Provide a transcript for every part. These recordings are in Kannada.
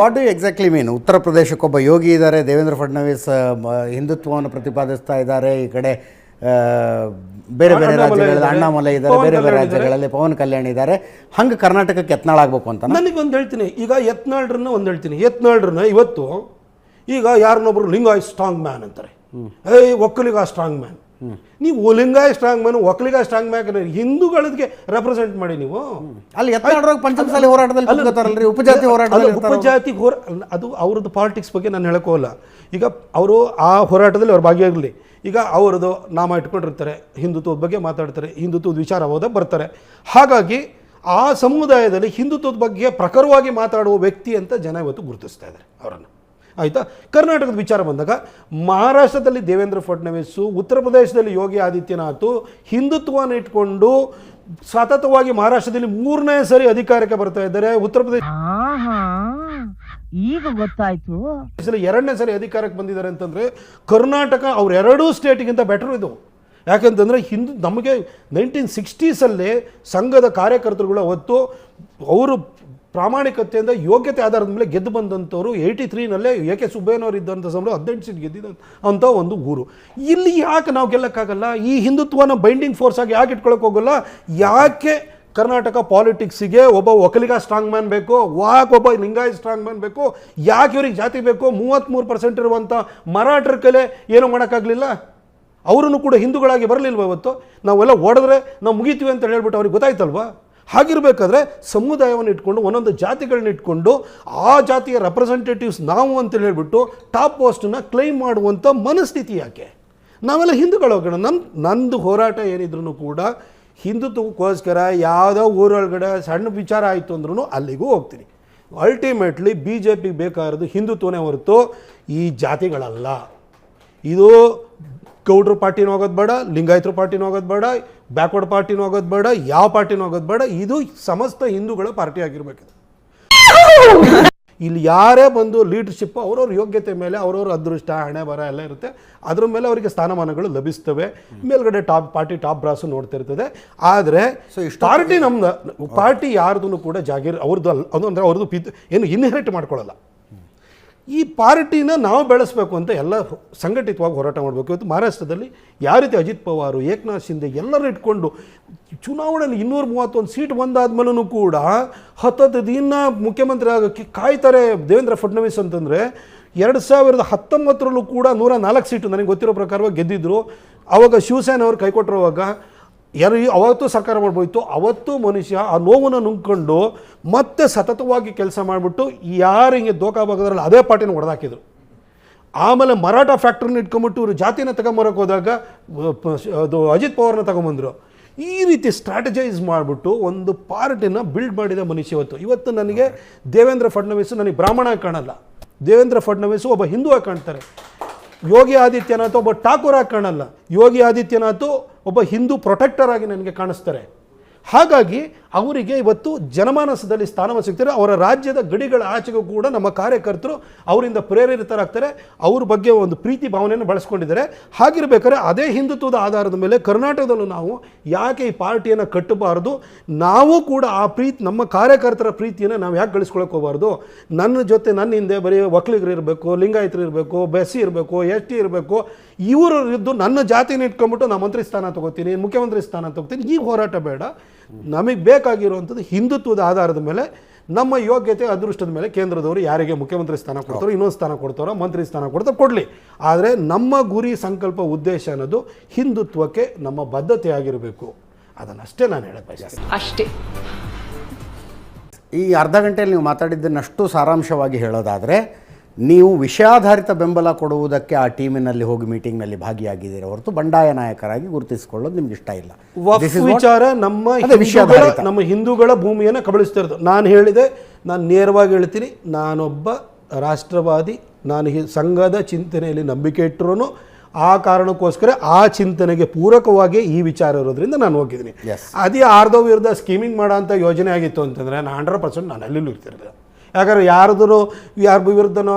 ವಾಟ್ ಡು ಎಕ್ಸಾಕ್ಟ್ಲಿ ಮೀನ್ ಉತ್ತರ ಪ್ರದೇಶಕ್ಕೊಬ್ಬ ಯೋಗಿ ಇದ್ದಾರೆ ದೇವೇಂದ್ರ ಫಡ್ನವೀಸ್ ಹಿಂದುತ್ವವನ್ನು ಪ್ರತಿಪಾದಿಸ್ತಾ ಇದ್ದಾರೆ ಈ ಕಡೆ ಬೇರೆ ಬೇರೆ ರಾಜ್ಯಗಳಲ್ಲಿ ಅಣ್ಣಾಮಲೈ ಇದ್ದಾರೆ ಬೇರೆ ಬೇರೆ. ರಾಜ್ಯಗಳಲ್ಲಿ ಪವನ್ ಕಲ್ಯಾಣ್ ಇದ್ದಾರೆ. ಹಂಗೆ ಕರ್ನಾಟಕಕ್ಕೆ ಯತ್ನಾಳ್ ಆಗ್ಬೇಕು ಅಂತ ನನಗೊಂದು ಹೇಳ್ತೀನಿ. ಈಗ ಯತ್ನಾಳ್ರನ್ನ ಒಂದು ಹೇಳ್ತೀನಿ. ಯತ್ನಾಳ್ರನ್ನ ಇವತ್ತು ಈಗ ಯಾರನ್ನೊಬ್ರು ಲಿಂಗಾಯ್ ಸ್ಟ್ರಾಂಗ್ ಮ್ಯಾನ್ ಅಂತಾರೆ. ಏಯ್ ಒಕ್ಕಲಿಗ ಸ್ಟ್ರಾಂಗ್ ಮ್ಯಾನ್. ನೀವು ಒಲಿಂಗ strong man Vokkaliga strong man ಹಿಂದೂಗಳಿಗೆ ರೆಪ್ರೆಸೆಂಟ್ ಮಾಡಿ ನೀವು. ಅಲ್ಲಿ ಪಂಚಮಸಾಲಿ ಹೋರಾಟದಲ್ಲಿ ಉಪಜಾತಿ ಹೋರಾಟದಲ್ಲಿ. ಉಪಜಾತಿ ಹೋರ ಅದು ಅವ್ರದ್ದು ಪಾಲಿಟಿಕ್ಸ್ ಬಗ್ಗೆ ನಾನು ಹೇಳಕೋಲ್ಲ ಈಗ ಅವರು ಆ ಹೋರಾಟದಲ್ಲಿ ಅವ್ರು ಭಾಗಿಯಾಗಲಿ. ಈಗ ಅವರದು ನಾಮ ಇಟ್ಕೊಂಡಿರ್ತಾರೆ ಹಿಂದುತ್ವದ ಬಗ್ಗೆ ಮಾತಾಡ್ತಾರೆ ಹಿಂದುತ್ವದ ವಿಚಾರ ಹೋದಾಗ ಬರ್ತಾರೆ. ಹಾಗಾಗಿ ಆ ಸಮುದಾಯದಲ್ಲಿ ಹಿಂದುತ್ವದ ಬಗ್ಗೆ ಪ್ರಖರವಾಗಿ ಮಾತಾಡುವ ವ್ಯಕ್ತಿ ಅಂತ ಜನ ಇವತ್ತು ಗುರುತಿಸ್ತಾ ಇದ್ದಾರೆ ಅವರನ್ನು. ಆಯಿತಾ? ಕರ್ನಾಟಕದ ವಿಚಾರ ಬಂದಾಗ ಮಹಾರಾಷ್ಟ್ರದಲ್ಲಿ ದೇವೇಂದ್ರ ಫಡ್ನವೀಸು ಉತ್ತರ ಪ್ರದೇಶದಲ್ಲಿ ಯೋಗಿ ಆದಿತ್ಯನಾಥ್ ಹಿಂದುತ್ವವನ್ನು ಇಟ್ಕೊಂಡು ಸತತವಾಗಿ ಮಹಾರಾಷ್ಟ್ರದಲ್ಲಿ ಮೂರನೇ ಸರಿ ಅಧಿಕಾರಕ್ಕೆ ಬರ್ತಾ ಇದ್ದಾರೆ. ಉತ್ತರ ಪ್ರದೇಶ ಈಗ ಗೊತ್ತಾಯ್ತು. ಎರಡನೇ ಸರಿ ಅಧಿಕಾರಕ್ಕೆ ಬಂದಿದ್ದಾರೆ ಅಂತಂದ್ರೆ ಕರ್ನಾಟಕ ಅವ್ರ ಎರಡೂ ಸ್ಟೇಟ್ಗಿಂತ ಬೆಟರ್ ಇದು. ಯಾಕಂತಂದ್ರೆ ಹಿಂದೂ ನಮಗೆ ನೈನ್ಟೀನ್ ಸಿಕ್ಸ್ಟೀಸಲ್ಲಿ ಸಂಘದ ಕಾರ್ಯಕರ್ತರುಗಳು ಅವತ್ತು ಅವರು ಪ್ರಾಮಾಣಿಕತೆಯಿಂದ ಯೋಗ್ಯತೆ ಆಧಾರದ ಮೇಲೆ ಗೆದ್ದು ಬಂದಂಥವ್ರು ಏಯ್ಟಿ ತ್ರೀನಲ್ಲೇ ಎ ಕೆ ಸುಬ್ಬಯ್ಯನವರು ಇದ್ದಂಥ ಸಮಯ ಹದಿನೆಂಟು ಸೀಟ್ ಗೆದ್ದಿದ್ದ ಅಂಥ ಒಂದು ಊರು. ಇಲ್ಲಿ ಯಾಕೆ ನಾವು ಗೆಲ್ಲಕ್ಕಾಗಲ್ಲ? ಈ ಹಿಂದುತ್ವನ ಬೈಂಡಿಂಗ್ ಫೋರ್ಸ್ ಆಗಿ ಯಾಕೆ ಇಟ್ಕೊಳಕ್ಕೆ ಹೋಗಲ್ಲ? ಯಾಕೆ ಕರ್ನಾಟಕ ಪಾಲಿಟಿಕ್ಸಿಗೆ ಒಬ್ಬ ಒಕಲಿಗ ಸ್ಟ್ರಾಂಗ್ ಮ್ಯಾನ್ ಬೇಕು? ವಾಕ್ ಒಬ್ಬ ಲಿಂಗಾಯತ್ ಸ್ಟ್ರಾಂಗ್ ಮ್ಯಾನ್ ಬೇಕು? ಯಾಕೆ ಇವ್ರಿಗೆ ಜಾತಿ ಬೇಕು? ಮೂವತ್ತ್ಮೂರು ಪರ್ಸೆಂಟ್ ಇರುವಂಥ ಮರಾಠರ ಕಲೆ ಏನೂ ಮಾಡೋಕ್ಕಾಗಲಿಲ್ಲ? ಅವರನ್ನು ಕೂಡ ಹಿಂದೂಗಳಾಗಿ ಬರಲಿಲ್ವ ಇವತ್ತು? ನಾವೆಲ್ಲ ಓಡಿದ್ರೆ ನಾವು ಮುಗಿತೀವಿ ಅಂತ ಹೇಳ್ಬಿಟ್ಟು ಅವ್ರಿಗೆ ಗೊತ್ತಾಯ್ತಲ್ವಾ? ಹಾಗಿರ್ಬೇಕಾದ್ರೆ ಸಮುದಾಯವನ್ನು ಇಟ್ಕೊಂಡು, ಒಂದೊಂದು ಜಾತಿಗಳನ್ನ ಇಟ್ಕೊಂಡು, ಆ ಜಾತಿಯ ರೆಪ್ರೆಸೆಂಟೇಟಿವ್ಸ್ ನಾವು ಅಂತ ಹೇಳ್ಬಿಟ್ಟು ಟಾಪ್ ಪೋಸ್ಟನ್ನ ಕ್ಲೈಮ್ ಮಾಡುವಂಥ ಮನಸ್ಥಿತಿ ಯಾಕೆ? ನಾವೆಲ್ಲ ಹಿಂದೂಗಳು ಹೋಗೋಣ. ನಮ್ಮ ನಂದು ಹೋರಾಟ ಏನಿದ್ರು ಕೂಡ ಹಿಂದುತ್ವಕ್ಕೋಸ್ಕರ ಯಾವುದೋ ಊರೊಳಗಡೆ ಸಣ್ಣ ವಿಚಾರ ಆಯಿತು ಅಂದ್ರೂ ಅಲ್ಲಿಗೂ ಹೋಗ್ತೀನಿ. ಅಲ್ಟಿಮೇಟ್ಲಿ ಬಿ ಜೆ ಪಿಗೆ ಬೇಕಾಗಿರೋದು ಹಿಂದುತ್ವನೇ ಹೊರತು ಈ ಜಾತಿಗಳಲ್ಲ. ಇದು ಗೌಡ್ರ ಪಾರ್ಟಿನೂ ಹೋಗೋದು ಬೇಡ, ಲಿಂಗಾಯತರ ಪಾರ್ಟಿನೂ ಹೋಗೋದು ಬೇಡ ಬ್ಯಾಕ್ವರ್ಡ್ ಪಾರ್ಟಿನೂ ಆಗೋದು ಬೇಡ ಯಾವ ಪಾರ್ಟಿನೂ ಆಗೋದು ಬೇಡ ಇದು ಸಮಸ್ತ ಹಿಂದೂಗಳ ಪಾರ್ಟಿ ಆಗಿರಬೇಕಿದೆ. ಇಲ್ಲಿ ಯಾರೇ ಬಂದು ಲೀಡರ್ಶಿಪ್ ಅವ್ರವ್ರ ಯೋಗ್ಯತೆ ಮೇಲೆ ಅವ್ರವ್ರ ಅದೃಷ್ಟ ಹಣೆ ಬರ ಎಲ್ಲ ಇರುತ್ತೆ. ಅದ್ರ ಮೇಲೆ ಅವರಿಗೆ ಸ್ಥಾನಮಾನಗಳು ಲಭಿಸ್ತವೆ. ಮೇಲ್ಗಡೆ ಟಾಪ್ ಪಾರ್ಟಿ ಟಾಪ್ ಬ್ರಾಸು ನೋಡ್ತಿರ್ತದೆ. ಆದರೆ ಪಾರ್ಟಿ ನಮ್ದು ಪಾರ್ಟಿ ಯಾರ್ದು ಕೂಡ ಜಾಗೀರ್ ಅವ್ರದ್ದು ಅಲ್ಲ ಅದು ಅಂದರೆ ಅವ್ರದ್ದು ಪಿತ್ ಏನು ಇನ್ಹೆರಿಟ್ ಮಾಡ್ಕೊಳ್ಳಲ್ಲ. ಈ ಪಾರ್ಟಿನ ನಾವು ಬೆಳೆಸಬೇಕು ಅಂತ ಎಲ್ಲ ಸಂಘಟಿತವಾಗಿ ಹೋರಾಟ ಮಾಡಬೇಕು. ಇವತ್ತು ಮಹಾರಾಷ್ಟ್ರದಲ್ಲಿ ಯಾವ ರೀತಿ ಅಜಿತ್ ಪವಾರ್, ಏಕನಾಥ್ ಶಿಂದೆ ಎಲ್ಲರೂ ಇಟ್ಕೊಂಡು ಚುನಾವಣೆಯಲ್ಲಿ ಇನ್ನೂರ ಮೂವತ್ತೊಂದು ಸೀಟ್ ಬಂದಾದ್ಮೇಲೂ ಕೂಡ ಹತ್ತತ್ತು ದಿನ ಮುಖ್ಯಮಂತ್ರಿ ಆಗೋಕ್ಕೆ ಕಾಯ್ತಾರೆ ದೇವೇಂದ್ರ ಫಡ್ನವೀಸ್ ಅಂತಂದರೆ ಎರಡು ಸಾವಿರದ ಹತ್ತೊಂಬತ್ತರಲ್ಲೂ ಕೂಡ ನೂರ ನಾಲ್ಕು ಸೀಟು ನನಗೆ ಗೊತ್ತಿರೋ ಪ್ರಕಾರವಾಗಿ ಗೆದ್ದಿದ್ರು. ಅವಾಗ ಶಿವಸೇನೆ ಅವ್ರು ಕೈಕೊಟ್ಟಿರುವಾಗ ಯಾರು ಅವತ್ತು ಸರ್ಕಾರ ಮಾಡ್ಬೋಯ್ತು, ಅವತ್ತು ಮನುಷ್ಯ ಆ ನೋವನ್ನು ನುಂಗ್ಕೊಂಡು ಮತ್ತೆ ಸತತವಾಗಿ ಕೆಲಸ ಮಾಡಿಬಿಟ್ಟು ಯಾರು ಹಿಂಗೆ ದೋಖಾ ಭಾಗದಲ್ಲಿ ಅದೇ ಪಾರ್ಟಿನ ಹೊಡೆದಾಕಿದ್ರು. ಆಮೇಲೆ ಮರಾಠ ಫ್ಯಾಕ್ಟ್ರಿನ ಇಟ್ಕೊಂಬಿಟ್ಟು ಇವರು ಜಾತಿನ ತಗೊಂಬರೋಕೆ ಹೋದಾಗ ಅದು ಅಜಿತ್ ಪವಾರ್ನ ತಗೊಂಬಂದರು. ಈ ರೀತಿ ಸ್ಟ್ರಾಟಜೈಸ್ ಮಾಡಿಬಿಟ್ಟು ಒಂದು ಪಾರ್ಟಿನ ಬಿಲ್ಡ್ ಮಾಡಿದ ಮನುಷ್ಯ ಇವತ್ತು. ಇವತ್ತು ನನಗೆ ದೇವೇಂದ್ರ ಫಡ್ನವೀಸ್ ನನಗೆ ಬ್ರಾಹ್ಮಣ ಕಾಣಲ್ಲ. ದೇವೇಂದ್ರ ಫಡ್ನವೀಸ್ ಒಬ್ಬ ಹಿಂದೂ ಕಾಣ್ತಾರೆ. ಯೋಗಿ ಆದಿತ್ಯನಾಥ್ ಒಬ್ಬ ಠಾಕೂರ್ ಆಗಿ ಕಾಣಲ್ಲ. ಯೋಗಿ ಆದಿತ್ಯನಾಥ್ ಒಬ್ಬ ಹಿಂದೂ ಪ್ರೊಟೆಕ್ಟರ್ ಆಗಿ ನನಗೆ ಕಾಣಿಸ್ತಾರೆ. ಹಾಗಾಗಿ ಅವರಿಗೆ ಇವತ್ತು ಜನಮಾನಸದಲ್ಲಿ ಸ್ಥಾನವನ್ನು ಸಿಗ್ತಾರೆ. ಅವರ ರಾಜ್ಯದ ಗಡಿಗಳ ಆಚೆಗೂ ಕೂಡ ನಮ್ಮ ಕಾರ್ಯಕರ್ತರು ಅವರಿಂದ ಪ್ರೇರಿತರಾಗ್ತಾರೆ. ಅವ್ರ ಬಗ್ಗೆ ಒಂದು ಪ್ರೀತಿ ಭಾವನೆಯನ್ನು ಬಳಸ್ಕೊಂಡಿದ್ದಾರೆ. ಹಾಗಿರ್ಬೇಕಾದ್ರೆ ಅದೇ ಹಿಂದುತ್ವದ ಆಧಾರದ ಮೇಲೆ ಕರ್ನಾಟಕದಲ್ಲೂ ನಾವು ಯಾಕೆ ಈ ಪಾರ್ಟಿಯನ್ನು ಕಟ್ಟಬಾರದು? ನಾವು ಕೂಡ ಆ ಪ್ರೀತಿ, ನಮ್ಮ ಕಾರ್ಯಕರ್ತರ ಪ್ರೀತಿಯನ್ನು ನಾವು ಯಾಕೆ ಗಳಿಸ್ಕೊಳಕ್ಕೆ ಹೋಗಬಾರ್ದು? ನನ್ನ ಜೊತೆ ನನ್ನ ಹಿಂದೆ ಬರೀ ಒಕ್ಕಲಿಗರು ಇರಬೇಕು, ಲಿಂಗಾಯತರು ಇರಬೇಕು, ಬೆಸ್ಸಿ ಇರಬೇಕು, ಎಸ್ ಟಿ ಇರಬೇಕು, ಇವರು ನನ್ನ ಜಾತಿನ ಇಟ್ಕೊಂಡ್ಬಿಟ್ಟು ನಾನು ಮಂತ್ರಿ ಸ್ಥಾನ ತಗೋತೀನಿ, ಮುಖ್ಯಮಂತ್ರಿ ಸ್ಥಾನ ತಗೋತೀನಿ. ಈ ಹೋರಾಟ ಬೇಡ. ನಮಗೆ ಬೇಕಾಗಿರುವಂಥದ್ದು ಹಿಂದುತ್ವದ ಆಧಾರದ ಮೇಲೆ ನಮ್ಮ ಯೋಗ್ಯತೆ ಅದೃಷ್ಟದ ಮೇಲೆ ಕೇಂದ್ರದವರು ಯಾರಿಗೆ ಮುಖ್ಯಮಂತ್ರಿ ಸ್ಥಾನ ಕೊಡ್ತಾರೋ ಇನ್ನೊಂದು ಸ್ಥಾನ ಕೊಡ್ತಾರೋ ಮಂತ್ರಿ ಸ್ಥಾನ ಕೊಡ್ತಾರೋ ಕೊಡಲಿ. ಆದರೆ ನಮ್ಮ ಗುರಿ ಸಂಕಲ್ಪ ಉದ್ದೇಶ ಅನ್ನೋದು ಹಿಂದುತ್ವಕ್ಕೆ ನಮ್ಮ ಬದ್ಧತೆ ಆಗಿರಬೇಕು ಅದನ್ನಷ್ಟೇ ನಾನು ಹೇಳಕ್ಕೆ ಬಯಸ್ತೀನಿ. ಅಷ್ಟೇ. ಈ ಅರ್ಧ ಗಂಟೆಯಲ್ಲಿ ನೀವು ಮಾತಾಡಿದ್ದನ್ನಷ್ಟು ಸಾರಾಂಶವಾಗಿ ಹೇಳೋದಾದರೆ ನೀವು ವಿಷಯಾಧಾರಿತ ಬೆಂಬಲ ಕೊಡುವುದಕ್ಕೆ ಆ ಟೀಮಿನಲ್ಲಿ ಹೋಗಿ ಮೀಟಿಂಗ್ನಲ್ಲಿ ಭಾಗಿಯಾಗಿದ್ದೀರಿ ಹೊರತು ಬಂಡಾಯ ನಾಯಕರಾಗಿ ಗುರುತಿಸಿಕೊಳ್ಳೋದು ನಿಮ್ಗೆ ಇಷ್ಟ ಇಲ್ಲ. ವಿಚಾರ ನಮ್ಮ ನಮ್ಮ ಹಿಂದೂಗಳ ಭೂಮಿಯನ್ನು ಕಬಳಿಸ್ತಿರೋದು ನಾನು ಹೇಳಿದೆ ನಾನು ನೇರವಾಗಿ ಹೇಳ್ತೀನಿ ನಾನೊಬ್ಬ ರಾಷ್ಟ್ರವಾದಿ ನಾನು ಸಂಘದ ಚಿಂತನೆಯಲ್ಲಿ ನಂಬಿಕೆ ಇಟ್ಟರು ಆ ಕಾರಣಕ್ಕೋಸ್ಕರ ಆ ಚಿಂತನೆಗೆ ಪೂರಕವಾಗಿ ಈ ವಿಚಾರ ಇರೋದ್ರಿಂದ ನಾನು ಹೋಗಿದ್ದೀನಿ. ಅದೇ ಆರ್ದೋ ವಿರುದ್ಧ ಸ್ಕೀಮಿಂಗ್ ಮಾಡೋ ಅಂಥ ಯೋಜನೆ ಆಗಿತ್ತು ಅಂತಂದರೆ ನಾನು ಹಂಡ್ರೆಡ್ ಪರ್ಸೆಂಟ್ ನಾನು ಅಲ್ಲಿ ಇರ್ತಿರಲಿಲ್ಲ. ಯಾಕಂದ್ರೆ ಯಾರ್ದು ಯಾರ ವಿರುದ್ಧನೋ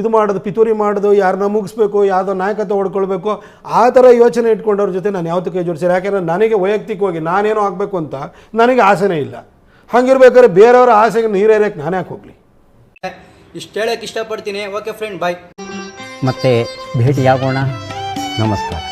ಇದು ಮಾಡೋದು ಪಿತೂರಿ ಮಾಡೋದು ಯಾರನ್ನ ಮುಗಿಸ್ಬೇಕು ಯಾವುದೋ ನಾಯಕತ್ವ ಹೊಡ್ಕೊಳ್ಬೇಕು ಆ ಥರ ಯೋಚನೆ ಇಟ್ಕೊಂಡವ್ರ ಜೊತೆ ನಾನು ಯಾವತ್ತೂ ಕೈ ಜೋಡಿಸಿಲ್ಲ. ಯಾಕೆಂದರೆ ನನಗೆ ವೈಯಕ್ತಿಕವಾಗಿ ನಾನೇನೋ ಆಗಬೇಕು ಅಂತ ನನಗೆ ಆಸೆನೇ ಇಲ್ಲ. ಹಂಗಿರ್ಬೇಕಾದ್ರೆ ಬೇರೆಯವರ ಆಸೆಗೆ ನೀರೇರಕ್ಕೆ ನಾನು ಯಾಕೆ ಹೋಗಲಿ? ಇಷ್ಟು ಹೇಳೋಕ್ಕೆ ಇಷ್ಟಪಡ್ತೀನಿ. ಓಕೆ ಫ್ರೆಂಡ್ ಬಾಯ್ ಮತ್ತೆ ಭೇಟಿಯಾಗೋಣ. ನಮಸ್ಕಾರ.